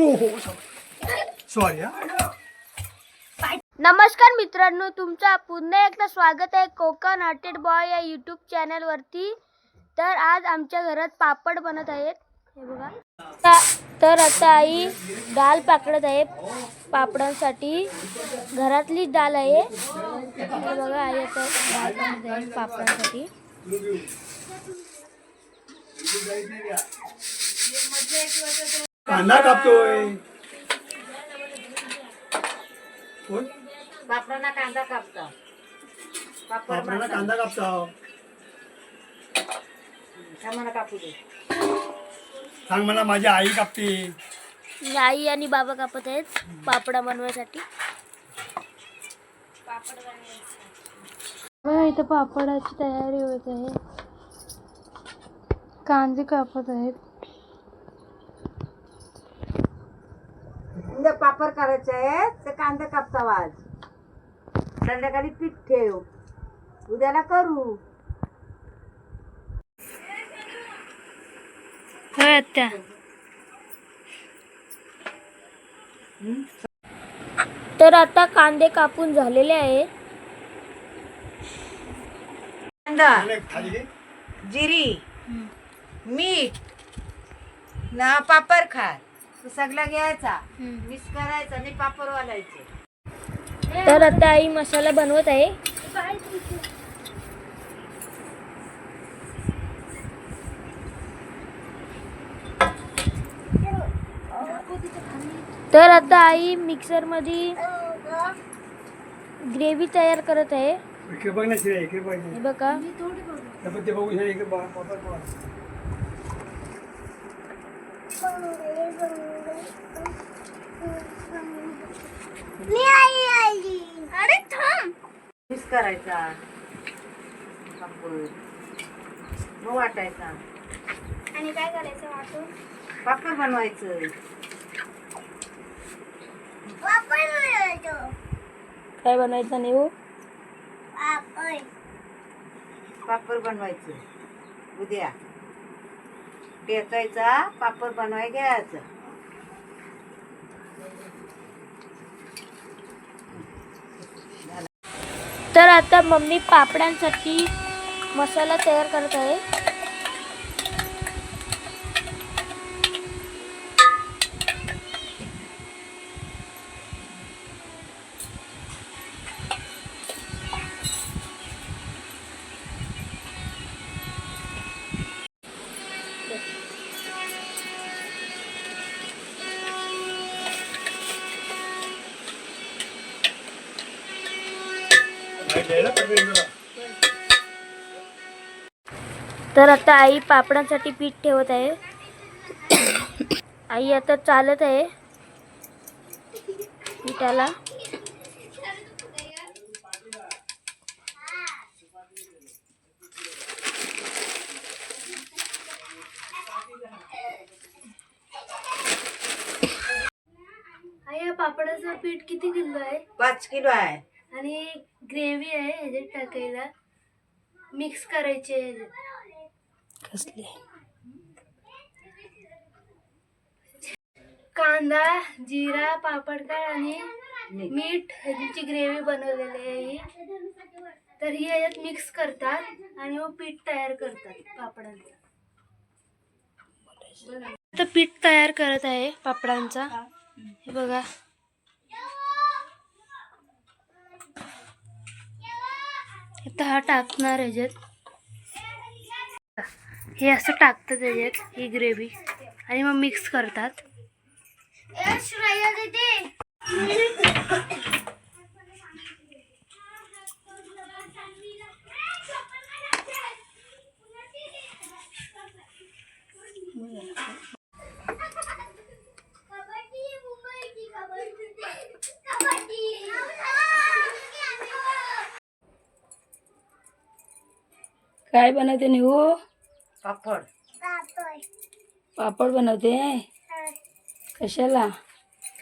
हो हो. सॉरी नमस्कार मित्रांनो तुमचं पुन्हा एकदा स्वागत आहे कोकण हॉटेड बॉय या यूट्यूब चॅनलवरती तर आज आमच्या घरात पापड बनत आहेत. हे बघा. तर आता आई डाळ पाकडत आहे पापडांसाठी. घरातली डाळ आहे. हे बघा आई आता डाळ पाकडत आहे पापडांसाठी. कांदा कापतोय कोण? पापडांना कांदा कापता. पापड बापराला कांदा कापता आम्हाला कापू दे. सांग मला माझी आई कापते. आई आणि बाबा कापत आहेत पापडा बनवायसाठी. बघा इथं पापडाची तयारी होत आहे. कांदे कापत आहेत. पापड करायचे आहे तर कांदा कापता आज संध्याकाळी पीठ ठेव. उद्याला करू. आत्या. तर आता कांदे कापून झालेले आहेत. कांदा. जिरी मीठ ना पापड खा तो सगळा घ्यायचा मिक्स करायचा आणि पापड वालायचे. तर आता आई मसाला बनवत आहे. तर आता आई मिक्सरमध्ये ग्रेव्ही तयार करत आहे. बघ. शिवाय इकडे बघ, पापड बघ. मिक्स करायचा? पापड मग वाटायचा. आणि काय करायचं वाटून? पापड बनवायचं. काय बनायचं नाही हो? पापड बनवायचं. उद्या. टेकायचा पापड बनवाय घ्यायचं. तर आता मम्मी पापडांसाठी मसाला तयार करत आहे. तर आता आई पापडांसाठी पीठ ठेवत आहे. आई आता चालत आहे. पिठाला. आई या पापडाचं पीठ किती किलो आहे? पाच किलो आहे. आणि ग्रेव्ही आहे ह्याच्यात टाकायला. मिक्स करायचे कसले? कांदा जिरा पापडकार आणि मीठ. मीठ ह्याची ग्रेव्ही बनवलेली आहे ही. तर ही ह्याच्यात मिक्स करतात आणि मग पीठ तयार करतात पापडांचं. आता पीठ तयार करत आहे पापडांचा. हे बघा. आता हा टाकणार ह्याच्यात. हे असं टाकतात त्याच्यात ही ग्रेव्ही आणि मग मिक्स करतात. काय बनवते नि हो पापड. पापड. बनवते? कशाला?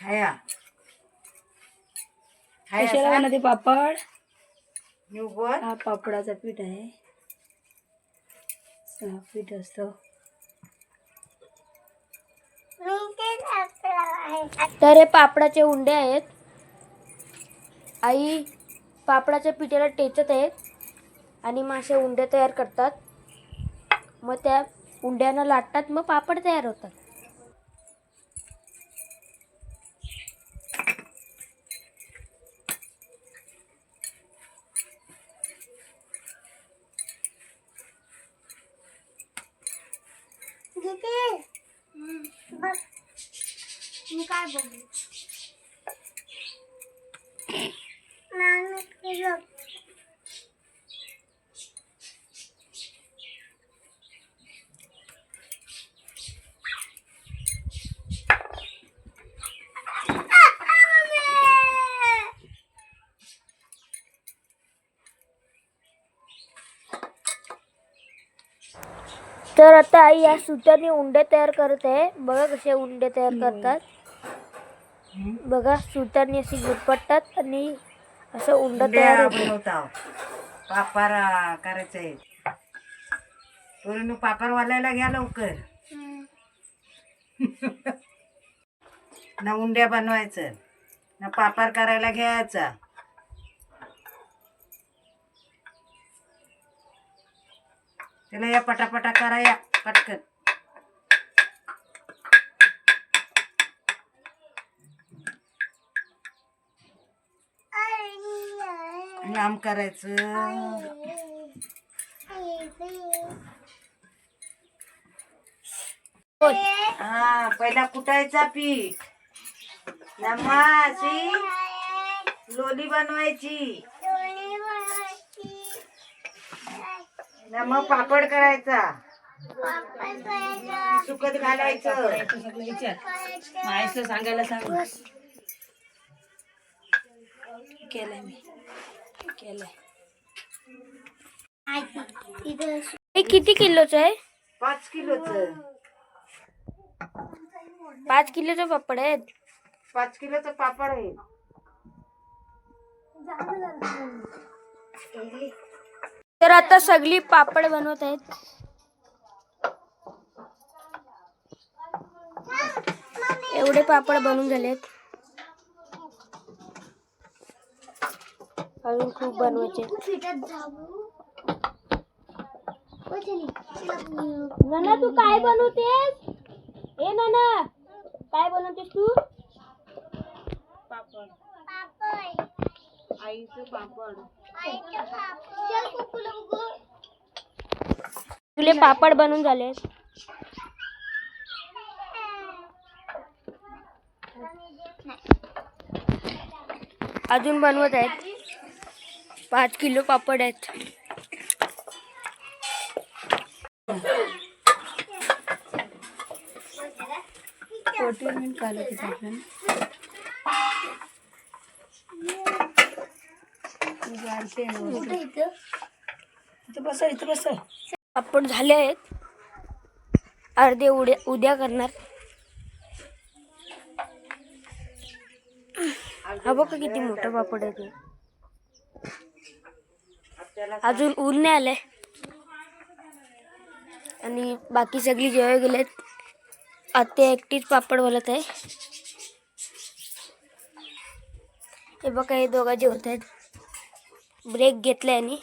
खाया. कशाला खाया बनवते पापड? निवड हा पापडाचा पीठ आहे. हा पीठ असतो. तर हे पापडाचे उंडे आहेत. आई पापडाच्या पिठाला टेचत आहेत. आणि मग असे उंडे तयार करतात. मग त्या उंड्यांना लाटतात मग पापड तयार होतात. काय बघू तर आता आई या सुताने उंडे तयार करत. आहे बघा कसे उंडे तयार करतात. बघा सुताने अशी गुरपटतात आणि असं उंड तयार होतं. बनवता पापार करायचंय पोरीनं पापार वालायला घ्या लवकर. ना उंड्या बनवायचं ना पापार करायला घ्यायचा. त्याला या पटापटा करा या पटकन. आम करायचं. हा पहिला कुटायचा पीठ. नमासी लोली बनवायची. न मग पापड करायचा. सुकत घालायचं. मायचं सांगायला सांग केलंय मी. केलंय. हे किती किलोचं आहे? पाच किलोचं. पाच किलोचे पापड आहेत? पाच किलोचं पापड आहे. तर आता सगळी पापड बनवत आहेत. एवढे पापड बनवून झालेत. अजून खूप बनवायचे नाना तू काय बनवतेस? ए नाना काय बनवतेस तू? तुले पापड बनून झाले अजून बनवत आहेत. पाच किलो पापड आहेत. फोर्टी मिनिट काढलं तिथं आपल्याला इथं? बसा इथं बसा. पापड झाले आहेत. अर्धे उद्या उद्या करणार. हा बघा किती मोठं पापड आहे ते. अजून ऊन नाही आलंय. आणि बाकी सगळी जेवायला गेलेत. आत्या एकटीच पापड बोलत आहे. हे बघा हे दोघा जेवत आहेत ब्रेक घेतलाय आणि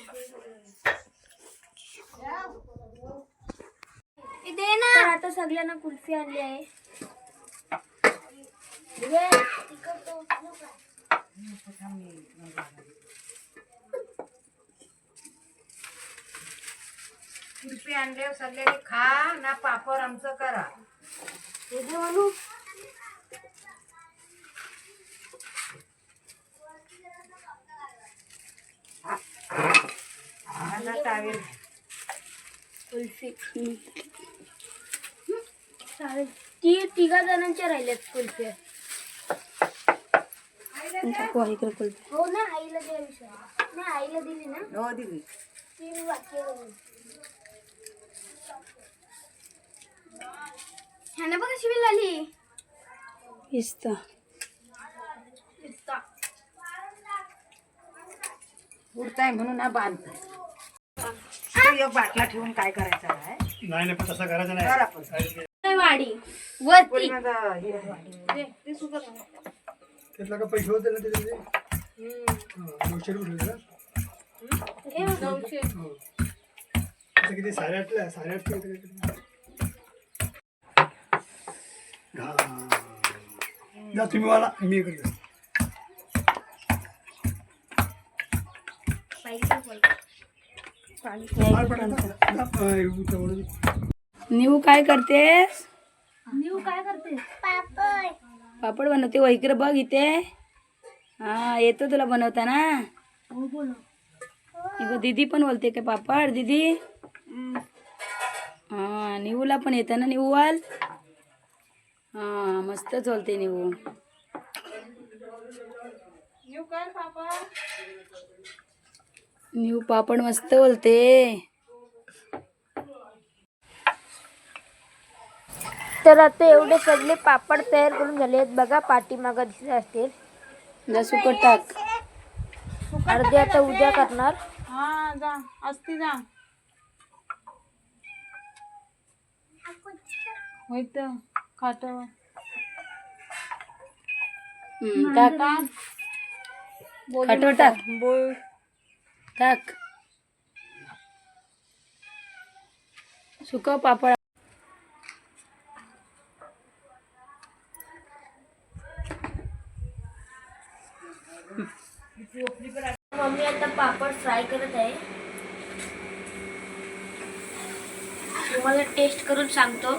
तर आता सगळ्यांना कुल्फी आणली आहे. कुल्फी आणल्यावर सगळ्यांनी खा ना पापड आमचं करा. म्हणू टावेल कुल्फी चालेल. ती तिघा जणांच्या राहिल्यात कुल्फी हो ना आईला द्या विसरला नाही आईला दिली ना. हो दिली. ती मी बाकी ह्यानं बघा पिस्ता उडताय म्हणून ना बांधताय. तो एक बाटला ठेवून काय करायचं आहे? नाही नाही पण तसं करायचं करा नाही माडी वरती. त्यातला का पैसे होते ना त्याच्यामध्ये हा, नऊशे रुपये होते ना? हो. आता किती? साडेआठला साडेआठशे होते काहीतरी. हा. जा तुम्ही मला मी पडतं. जा, निवू काय करतेस? न्यू काय करते पापड. बनवते. हो इकडे बघ इथे. हा येतो तुला बनवता ना इगो दीदी पण बोलते का पापड? दीदी? हा निवूला पण येतं ना निवूवाल हा मस्तच बोलते निवू निवू पापड. मस्त बोलते. तर आता एवढे सगळे पापड तयार करून झाले आहेत. बघा पाठीमागं दिसत असतील. जा सुकट टाक. अर्धे आता उद्या करणार. हा जा. असती जा. होईत. खाट हम्म, टाक. खाटो टाक. बोल. टाक. सुक पापड. मम्मी आता पापड फ्राय करत आहे. तुम्हाला टेस्ट करून सांगतो.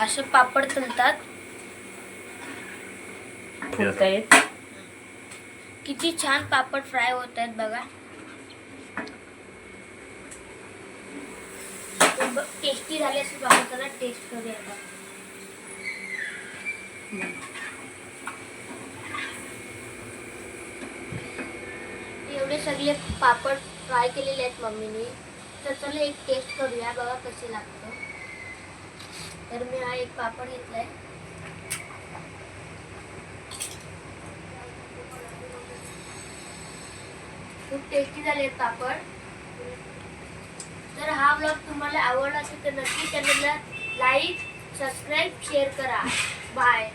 असे पापड तलतात. फुलतायत किती छान पापड फ्राय होत आहेत बघा. टेस्टी झाले असे बघा त्याला टेस्ट करूया आता. एवढे सगळे पापड फ्राय केलेले आहेत मम्मीने. तर चला एक टेस्ट करूया बघा कसे लागतं. तर मी हा एक पापड घेतलाय. खूप टेस्टी झाले पापड. तर हा ब्लॉग तुम्हाला आवडला असेल तर नक्की चॅनलला लाईक सबस्क्राईब शेअर करा. बाय